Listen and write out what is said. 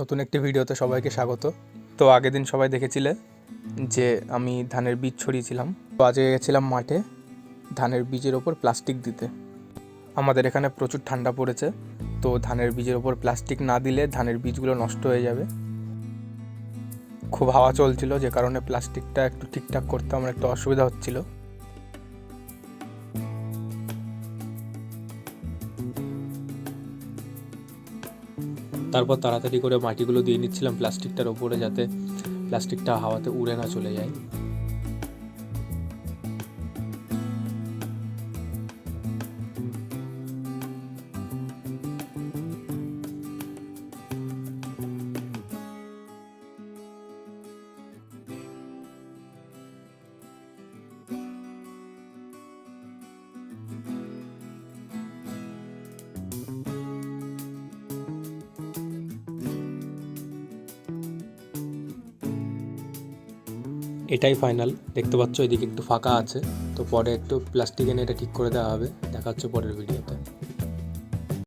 নতুন একটি ভিডিওতে সবাইকে স্বাগত। তো আগের দিন সবাই দেখেছিলে যে আমি ধানের বীজ ছড়িয়েছিলাম। তো আজকে গেছিলাম মাঠে ধানের বীজের ওপর প্লাস্টিক দিতে। আমাদের এখানে প্রচুর ঠান্ডা পড়েছে, তো ধানের বীজের ওপর প্লাস্টিক না দিলে ধানের বীজগুলো নষ্ট হয়ে যাবে। খুব হাওয়া চলছিল, যে কারণে প্লাস্টিকটা একটু ঠিকঠাক করতে আমার একটু অসুবিধা হচ্ছিল। তারপর তাড়াতাড়ি করে মাটিগুলো দিয়ে নিচ্ছিলাম প্লাস্টিকটার ওপরে যাতে প্লাস্টিকটা হাওয়াতে উড়ে না চলে যায়। এটাই ফাইনাল দেখতে পাচ্ছ, এদিকে একটু ফাঁকা আছে। তো পরে একটু প্লাস্টিক এনে এটা ঠিক করে দেওয়া হবে। দেখা হচ্ছে পরের ভিডিওতে